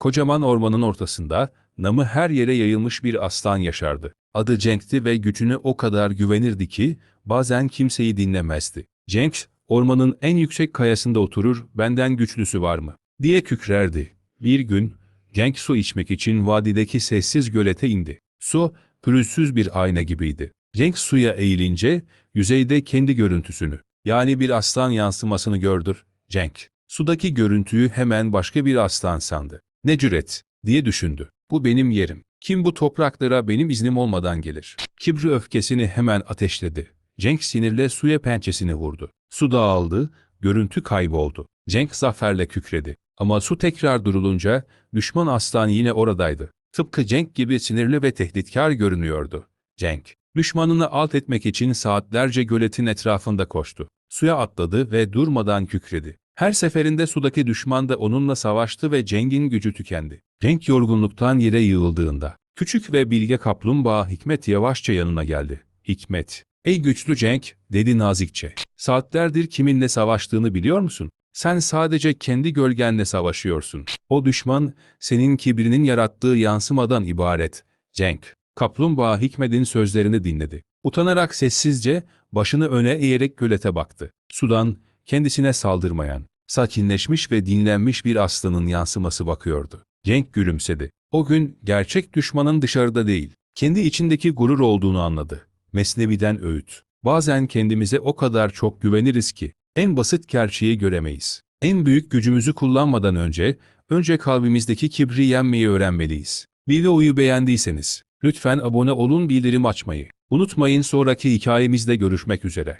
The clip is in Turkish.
Kocaman ormanın ortasında, namı her yere yayılmış bir aslan yaşardı. Adı Cenk'ti ve gücüne o kadar güvenirdi ki, bazen kimseyi dinlemezdi. Cenk, ormanın en yüksek kayasında oturur, benden güçlüsü var mı? diye kükrerdi. Bir gün, Cenk su içmek için vadideki sessiz gölete indi. Su, pürüzsüz bir ayna gibiydi. Cenk suya eğilince, yüzeyde kendi görüntüsünü, yani bir aslan yansımasını gördür. Cenk, sudaki görüntüyü hemen başka bir aslan sandı. Ne cüret, diye düşündü. Bu benim yerim. Kim bu topraklara benim iznim olmadan gelir? Kibri öfkesini hemen ateşledi. Cenk sinirle suya pençesini vurdu. Su dağıldı, görüntü kayboldu. Cenk zaferle kükredi. Ama su tekrar durulunca düşman aslan yine oradaydı. Tıpkı Cenk gibi sinirli ve tehditkar görünüyordu. Cenk, düşmanını alt etmek için saatlerce göletin etrafında koştu. Suya atladı ve durmadan kükredi. Her seferinde sudaki düşman da onunla savaştı ve Cenk'in gücü tükendi. Cenk yorgunluktan yere yığıldığında, küçük ve bilge kaplumbağa Hikmet yavaşça yanına geldi. Hikmet, ey güçlü Cenk, dedi nazikçe. Saatlerdir kiminle savaştığını biliyor musun? Sen sadece kendi gölgenle savaşıyorsun. O düşman, senin kibrinin yarattığı yansımadan ibaret. Cenk, kaplumbağa Hikmet'in sözlerini dinledi. Utanarak sessizce, başını öne eğerek gölete baktı. Sudan, kendisine saldırmayan, sakinleşmiş ve dinlenmiş bir aslanın yansıması bakıyordu. Cenk gülümsedi. O gün gerçek düşmanın dışarıda değil, kendi içindeki gurur olduğunu anladı. Mesnevi'den öğüt. Bazen kendimize o kadar çok güveniriz ki, en basit gerçeği göremeyiz. En büyük gücümüzü kullanmadan önce, önce kalbimizdeki kibri yenmeyi öğrenmeliyiz. Videoyu beğendiyseniz, lütfen abone olun bildirim açmayı. Unutmayın sonraki hikayemizde görüşmek üzere.